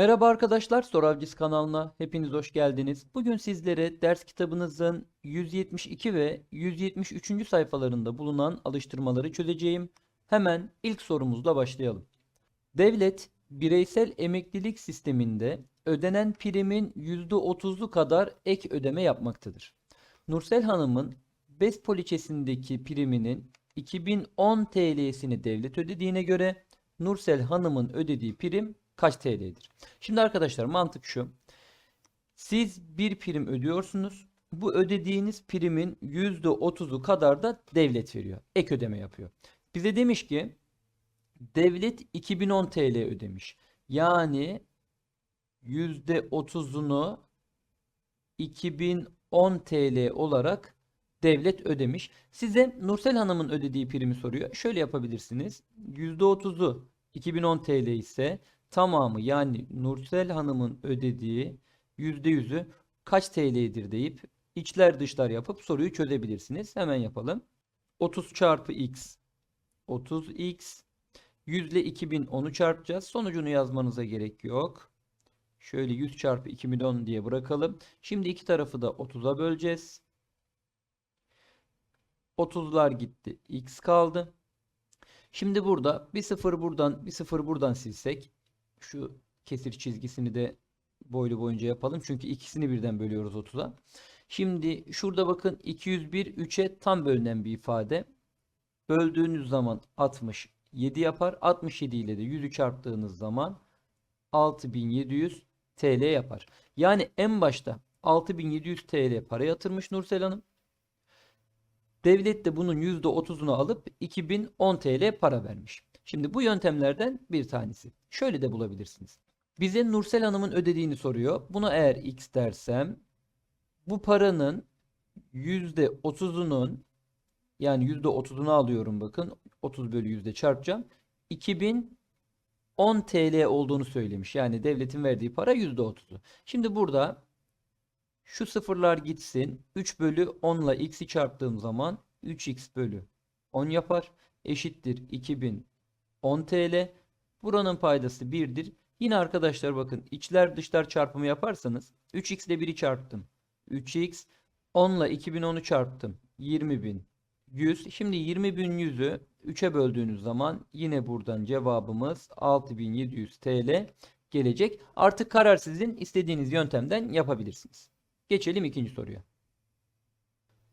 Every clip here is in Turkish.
Merhaba arkadaşlar, Soravcıs kanalına hepiniz hoş geldiniz. Bugün sizlere ders kitabınızın 172 ve 173. sayfalarında bulunan alıştırmaları çözeceğim. Hemen ilk sorumuzla başlayalım. Devlet bireysel emeklilik sisteminde ödenen primin %30'u kadar ek ödeme yapmaktadır. Nursel Hanım'ın BES poliçesindeki priminin 2010 TL'sini devlet ödediğine göre Nursel Hanım'ın ödediği prim kaç TL'dir? Şimdi arkadaşlar mantık şu. Siz bir prim ödüyorsunuz. Bu ödediğiniz primin %30'u kadar da devlet veriyor. Ek ödeme yapıyor. Bize demiş ki devlet 2010 TL ödemiş. Yani %30'unu 2010 TL olarak devlet ödemiş. Size Nursel Hanım'ın ödediği primi soruyor. Şöyle yapabilirsiniz. %30'u 2010 TL ise tamamı yani Nursel Hanım'ın ödediği %100'ü kaç TL'dir deyip içler dışlar yapıp soruyu çözebilirsiniz. Hemen yapalım. 30 çarpı x 30x 100 ile 2010'u çarpacağız. Sonucunu yazmanıza gerek yok. Şöyle 100 çarpı 2010 diye bırakalım. Şimdi iki tarafı da 30'a böleceğiz. 30'lar gitti. X kaldı. Şimdi burada bir sıfır buradan bir sıfır buradan silsek şu kesir çizgisini de boylu boyunca yapalım. Çünkü ikisini birden bölüyoruz 30'a. Şimdi şurada bakın 201 3'e tam bölünen bir ifade. Böldüğünüz zaman 67 yapar. 67 ile de 100'ü çarptığınız zaman 6700 TL yapar. Yani en başta 6700 TL para yatırmış Nursel Hanım. Devlet de bunun %30'unu alıp 2010 TL para vermiş. Şimdi bu yöntemlerden bir tanesi. Şöyle de bulabilirsiniz. Bize Nursel Hanım'ın ödediğini soruyor. Buna eğer x dersem bu paranın %30'unun yani %30'unu alıyorum bakın. 30 bölü yüzde çarpacağım. 2010 TL olduğunu söylemiş. Yani devletin verdiği para %30'u. Şimdi burada şu sıfırlar gitsin. 3 bölü 10 ile x'i çarptığım zaman 3x bölü 10 yapar. Eşittir 2010 TL. Buranın paydası 1'dir. Yine arkadaşlar bakın içler dışlar çarpımı yaparsanız 3x ile 1'i çarptım. 3x 10 ile 2010'u çarptım. 20.100. Şimdi 20.100'ü 3'e böldüğünüz zaman yine buradan cevabımız 6700 TL gelecek. Artık karar sizin istediğiniz yöntemden yapabilirsiniz. Geçelim ikinci soruya.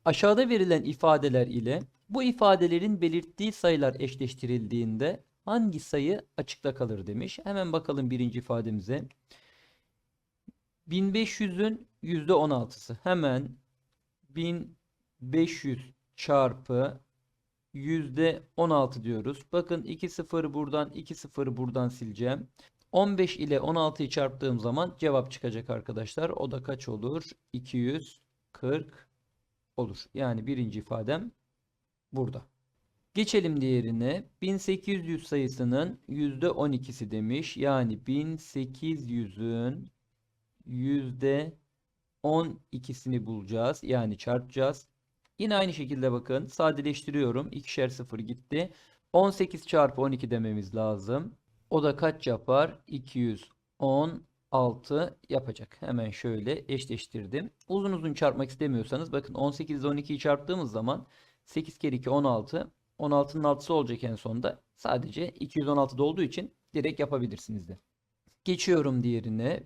Aşağıda verilen ifadeler ile bu ifadelerin belirttiği sayılar eşleştirildiğinde hangi sayı açıkta kalır demiş. Hemen bakalım birinci ifademize. 1500'ün %16'sı. Hemen 1500 çarpı %16 diyoruz. Bakın 2 sıfır buradan 2 sıfır buradan sileceğim. 15 ile 16'yı çarptığım zaman cevap çıkacak arkadaşlar. O da kaç olur? 240 olur. Yani birinci ifadem burada. Geçelim diğerine. 1800 sayısının %12'si demiş. Yani 1800'ün %12'sini bulacağız. Yani çarpacağız. Yine aynı şekilde bakın. Sadeleştiriyorum. İkişer sıfır gitti. 18 çarpı 12 dememiz lazım. O da kaç yapar? 216 yapacak. Hemen şöyle eşleştirdim. Uzun uzun çarpmak istemiyorsanız bakın 18 ile 12'yi çarptığımız zaman 8 kere 2 16. 16'nın 6'sı olacak en sonunda. Sadece 216'da olduğu için direkt yapabilirsiniz de. Geçiyorum diğerine.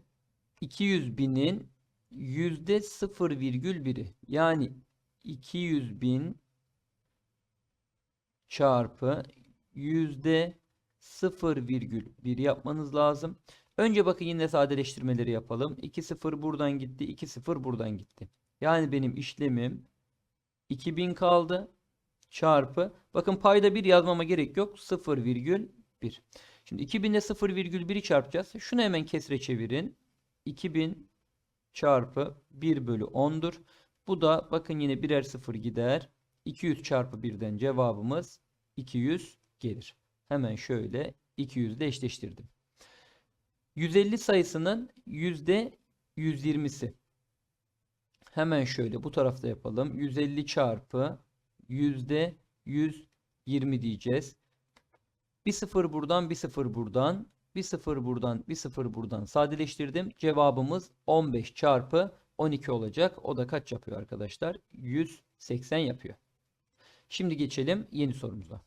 200 binin yüzde 0,1'i yani 200 bin çarpı yüzde 0,1 yapmanız lazım. Önce bakın yine sadeleştirmeleri yapalım. 2 0 buradan gitti. 2 0 buradan gitti. Yani benim işlemim 2000 kaldı. Çarpı. Bakın payda 1 yazmama gerek yok. 0,1. Şimdi 2000 ile 0,1'i çarpacağız. Şunu hemen kesre çevirin. 2000 çarpı 1 bölü 10'dur. Bu da bakın yine birer sıfır gider. 200 çarpı 1'den cevabımız 200 gelir. Hemen şöyle 200 ile eşleştirdim. 150 sayısının yüzde 120'si. Hemen şöyle bu tarafta yapalım. 150 çarpı yüzde 120 diyeceğiz. Bir sıfır buradan bir sıfır buradan Bir sıfır buradan, bir sıfır buradan sadeleştirdim. Cevabımız 15 çarpı 12 olacak. O da kaç yapıyor arkadaşlar? 180 yapıyor. Şimdi geçelim yeni sorumuza.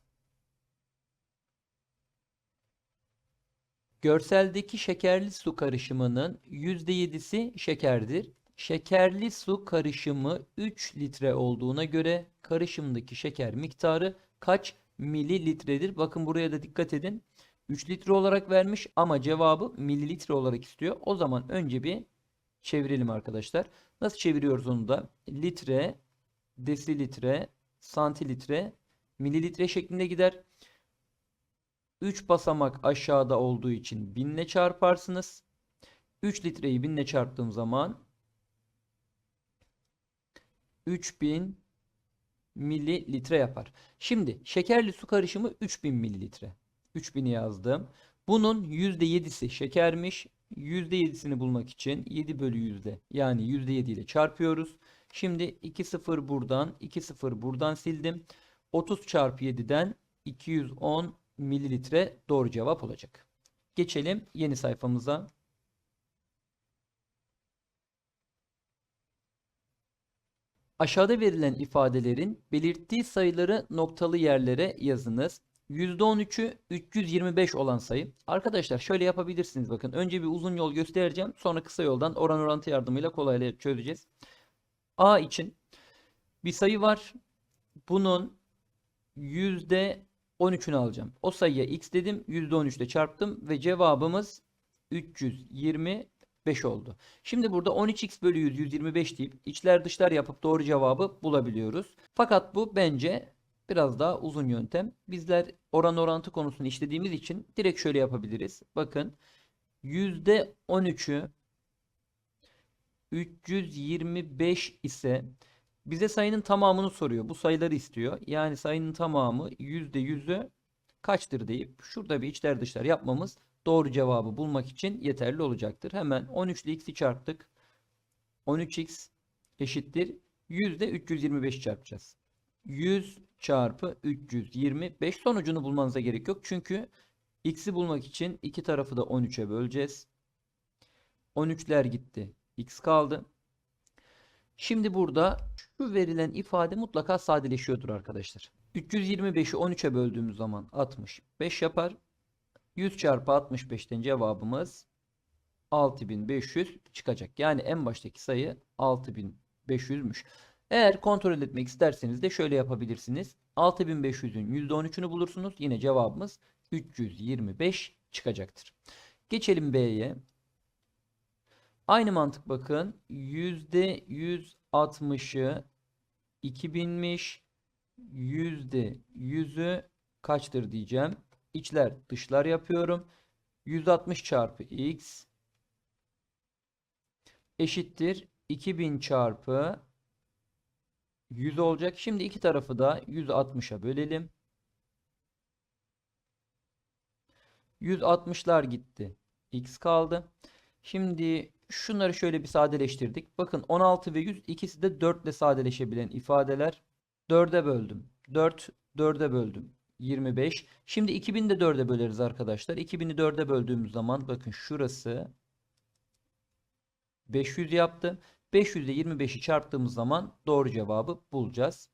Görseldeki şekerli su karışımının %7'si şekerdir. Şekerli su karışımı 3 litre olduğuna göre karışımdaki şeker miktarı kaç mililitredir? Bakın buraya da dikkat edin. 3 litre olarak vermiş ama cevabı mililitre olarak istiyor. O zaman önce bir çevirelim arkadaşlar. Nasıl çeviriyoruz onu da? Litre, desilitre, santilitre, mililitre şeklinde gider. 3 basamak aşağıda olduğu için 1000 ile çarparsınız. 3 litreyi 1000 ile çarptığım zaman 3000 mililitre yapar. Şimdi şekerli su karışımı 3000 mililitre. 3000'i yazdım. Bunun %7'si şekermiş. %7'sini bulmak için 7 bölü yüzde yani %7 ile çarpıyoruz. Şimdi 2 sıfır buradan 2 sıfır buradan sildim. 30 çarpı 7'den 210 mililitre doğru cevap olacak. Geçelim yeni sayfamıza. Aşağıda verilen ifadelerin belirttiği sayıları noktalı yerlere yazınız. %13'ü 325 olan sayı. Arkadaşlar şöyle yapabilirsiniz bakın. Önce bir uzun yol göstereceğim. Sonra kısa yoldan oran orantı yardımıyla kolaylıkla çözeceğiz. A için bir sayı var. Bunun %13'ünü alacağım. O sayıya x dedim. %13 ile çarptım ve cevabımız 325 oldu. Şimdi burada 13x bölü 100 125 deyip içler dışlar yapıp doğru cevabı bulabiliyoruz. Fakat bu bence biraz daha uzun yöntem. Bizler oran orantı konusunu işlediğimiz için direkt şöyle yapabiliriz. Bakın %13'ü 325 ise bize sayının tamamını soruyor. Bu sayıları istiyor. Yani sayının tamamı %100'ü kaçtır deyip şurada bir içler dışlar yapmamız doğru cevabı bulmak için yeterli olacaktır. Hemen 13 ile x'i çarptık. 13x eşittir. Yüzde 325 çarpacağız. 100 çarpı 325 sonucunu bulmanıza gerek yok. Çünkü x'i bulmak için iki tarafı da 13'e böleceğiz. 13'ler gitti. x kaldı. Şimdi burada şu verilen ifade mutlaka sadeleşiyordur arkadaşlar. 325'i 13'e böldüğümüz zaman 65 yapar. 100 çarpı 65'ten cevabımız 6500 çıkacak. Yani en baştaki sayı 6500'müş. Eğer kontrol etmek isterseniz de şöyle yapabilirsiniz. 6500'ün %13'ünü bulursunuz. Yine cevabımız 325 çıkacaktır. Geçelim B'ye. Aynı mantık bakın. %160'ı 2000'miş. %100'ü kaçtır diyeceğim. İçler dışlar yapıyorum. 160 çarpı x eşittir 2000 çarpı 100 olacak. Şimdi iki tarafı da 160'a bölelim. 160'lar gitti. X kaldı. Şimdi şunları şöyle bir sadeleştirdik. Bakın 16 ve 100 ikisi de 4 ile sadeleşebilen ifadeler. 4'e böldüm. 4, 4'e böldüm. 25. Şimdi 2000'i de 4'e böleriz arkadaşlar. 2000'i 4'e böldüğümüz zaman bakın şurası 500 yaptı. 500 ile 25'i çarptığımız zaman doğru cevabı bulacağız.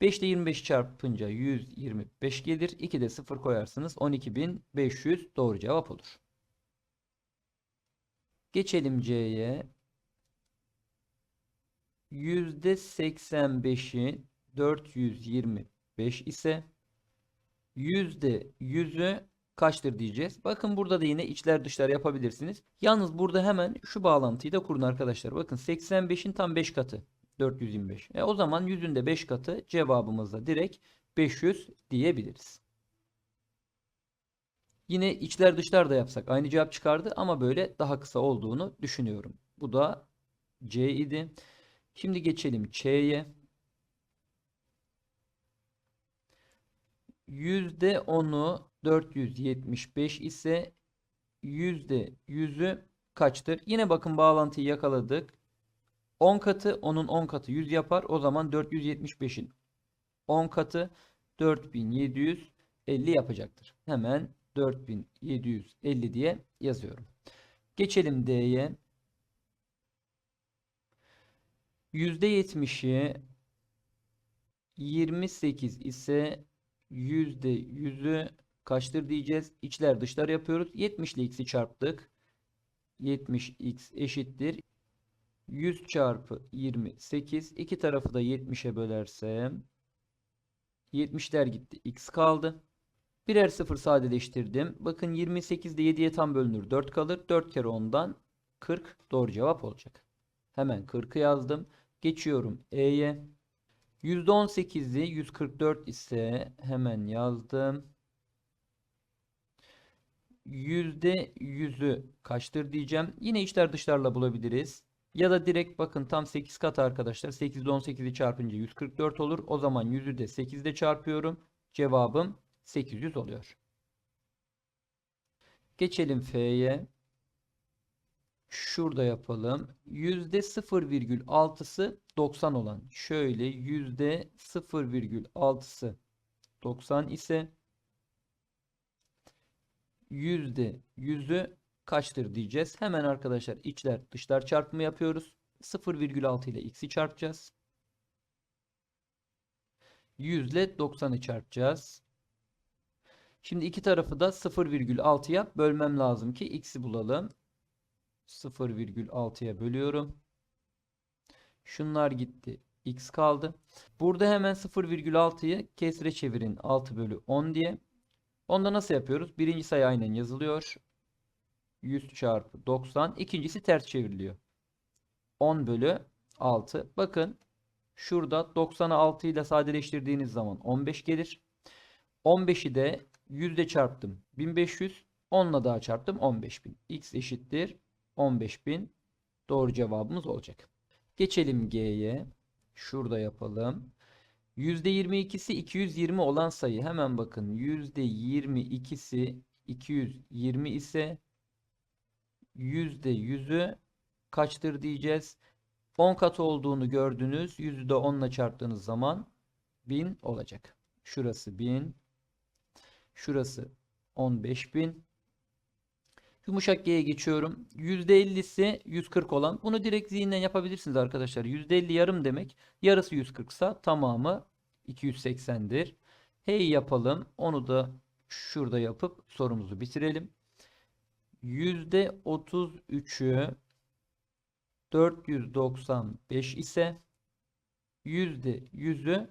5 ile 25'i çarpınca 125 gelir. 2 de 0 koyarsınız. 12.500 doğru cevap olur. Geçelim C'ye. %85'i 425 ise %100'ü kaçtır diyeceğiz. Bakın burada da yine içler dışlar yapabilirsiniz. Yalnız burada hemen şu bağlantıyı da kurun arkadaşlar. Bakın 85'in tam 5 katı 425. E o zaman 100'ün de 5 katı cevabımızda direkt 500 diyebiliriz. Yine içler dışlar da yapsak aynı cevap çıkardı ama böyle daha kısa olduğunu düşünüyorum. Bu da C idi. Şimdi geçelim Ç'ye. %10'u 475 ise %100'ü kaçtır? Yine bakın bağlantıyı yakaladık. 10 katı onun 10 katı 100 yapar. O zaman 475'in 10 katı 4750 yapacaktır. Hemen 4750 diye yazıyorum. Geçelim D'ye. %70'i 28 ise %100'ü kaçtır diyeceğiz. İçler dışlar yapıyoruz. 70 ile x'i çarptık. 70x eşittir. 100 çarpı 28. İki tarafı da 70'e bölersem 70'ler gitti. X kaldı. Birer sıfır sadeleştirdim. Bakın 28 de 7'ye tam bölünür. 4 kalır. 4 kere 10'dan 40 doğru cevap olacak. Hemen 40'ı yazdım. Geçiyorum E'ye. %18'i 144 ise hemen yazdım. %100'ü kaçtır diyeceğim. Yine içler dışlarla bulabiliriz. Ya da direkt bakın tam 8 kat arkadaşlar. 8 ile 18'i çarpınca 144 olur. O zaman 100'ü de 8 ile çarpıyorum. Cevabım 800 oluyor. Geçelim F'ye. Şurada yapalım. %0,6'sı 90 olan. Şöyle %0,6'sı 90 ise %100'ü kaçtır diyeceğiz. Hemen arkadaşlar içler dışlar çarpımı yapıyoruz. 0,6 ile x'i çarpacağız. 100 ile 90'ı çarpacağız. Şimdi iki tarafı da 0,6'ya bölmem lazım ki x'i bulalım. 0,6'ya bölüyorum. Şunlar gitti. X kaldı. Burada hemen 0,6'yı kesre çevirin. 6 bölü 10 diye. Onda nasıl yapıyoruz? Birinci sayı aynen yazılıyor. 100 çarpı 90. İkincisi ters çevriliyor. 10 bölü 6. Bakın şurada 90'ı 6 ile sadeleştirdiğiniz zaman 15 gelir. 15'i de 100 ile çarptım. 1500. 10 ile daha çarptım. 15000. X eşittir 15000 doğru cevabımız olacak. Geçelim G'ye. Şurada yapalım. %22'si 220 olan sayı hemen bakın. %22'si 220 ise %100'ü kaçtır diyeceğiz. 10 kat olduğunu gördünüz. 100'ü de 10 ile çarptığınız zaman 1000 olacak. Şurası 1000. Şurası 15000. Yumuşak G'ye geçiyorum. %50'si 140 olan. Bunu direkt zihinden yapabilirsiniz arkadaşlar. %50 yarım demek. Yarısı 140 ise tamamı 280'dir. Hey yapalım. Onu da şurada yapıp sorumuzu bitirelim. %33'ü 495 ise %100'ü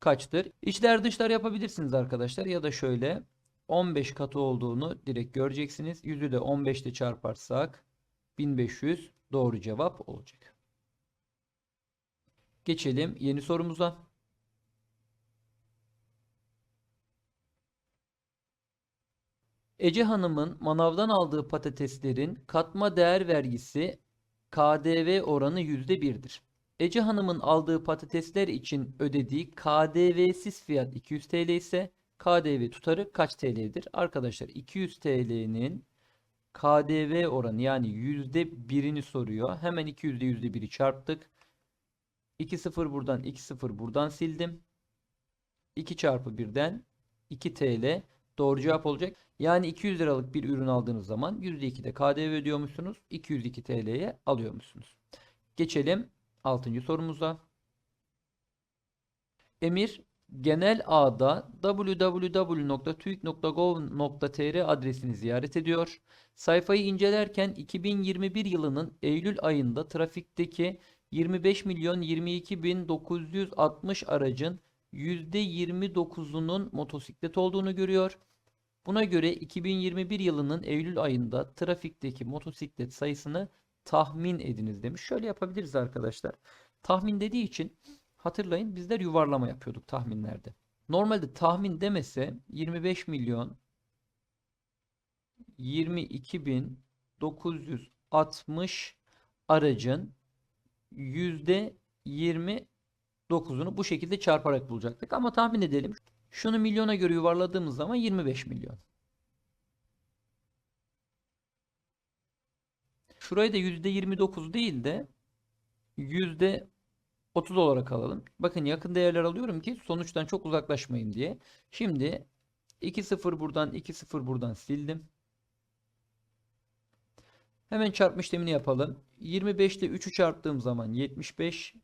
kaçtır? İçler dışlar yapabilirsiniz arkadaşlar. Ya da şöyle 15 katı olduğunu direkt göreceksiniz. Yüzü de 15 ile çarparsak 1500 doğru cevap olacak. Geçelim yeni sorumuza. Ece Hanım'ın manavdan aldığı patateslerin katma değer vergisi KDV oranı %1'dir. Ece Hanım'ın aldığı patatesler için ödediği KDV'siz fiyat 200 TL ise KDV tutarı kaç TL'dir? Arkadaşlar 200 TL'nin KDV oranı yani %1'ini soruyor. Hemen 200 ile %1'i çarptık. 2 0 buradan 2 0 buradan sildim. 2 çarpı 1'den 2 TL doğru cevap olacak. Yani 200 liralık bir ürün aldığınız zaman %2'de KDV ödüyormuşsunuz. 202 TL'ye alıyormuşsunuz. Geçelim 6. sorumuza. Emir genel ağda www.tuik.gov.tr adresini ziyaret ediyor. Sayfayı incelerken 2021 yılının Eylül ayında trafikteki 25 milyon 22 bin 960 aracın %29'unun motosiklet olduğunu görüyor. Buna göre 2021 yılının Eylül ayında trafikteki motosiklet sayısını tahmin ediniz demiş. Şöyle yapabiliriz arkadaşlar. Tahmin dediği için hatırlayın bizler yuvarlama yapıyorduk tahminlerde. Normalde tahmin demese 25 milyon 22 bin 960 aracın yüzde 29'unu bu şekilde çarparak bulacaktık. Ama tahmin edelim. Şunu milyona göre yuvarladığımız zaman 25 milyon. Şurayı da %29 değil de %30 olarak alalım. Bakın yakın değerler alıyorum ki sonuçtan çok uzaklaşmayın diye. Şimdi 2 0 buradan 2 0 buradan sildim. Hemen çarpma işlemini yapalım. 25 ile 3'ü çarptığım zaman 75.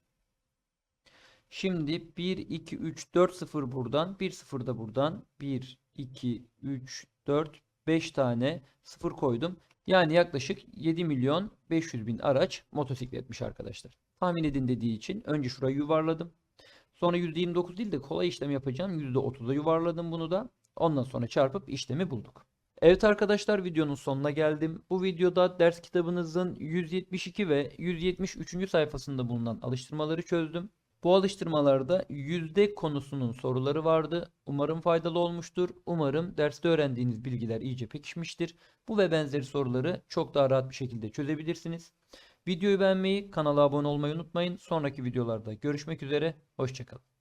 Şimdi 1 2 3 4 0 buradan 1 0 da buradan 1 2 3 4 5 tane 0 koydum. Yani yaklaşık 7 milyon 500 bin araç motosikletmiş arkadaşlar. Tahmin edin dediği için önce şurayı yuvarladım. Sonra %29 değil de kolay işlem yapacağım. %30'a yuvarladım bunu da. Ondan sonra çarpıp işlemi bulduk. Evet arkadaşlar videonun sonuna geldim. Bu videoda ders kitabınızın 172 ve 173. sayfasında bulunan alıştırmaları çözdüm. Bu alıştırmalarda yüzde konusunun soruları vardı. Umarım faydalı olmuştur. Umarım derste öğrendiğiniz bilgiler iyice pekişmiştir. Bu ve benzeri soruları çok daha rahat bir şekilde çözebilirsiniz. Videoyu beğenmeyi, kanala abone olmayı unutmayın. Sonraki videolarda görüşmek üzere. Hoşçakalın.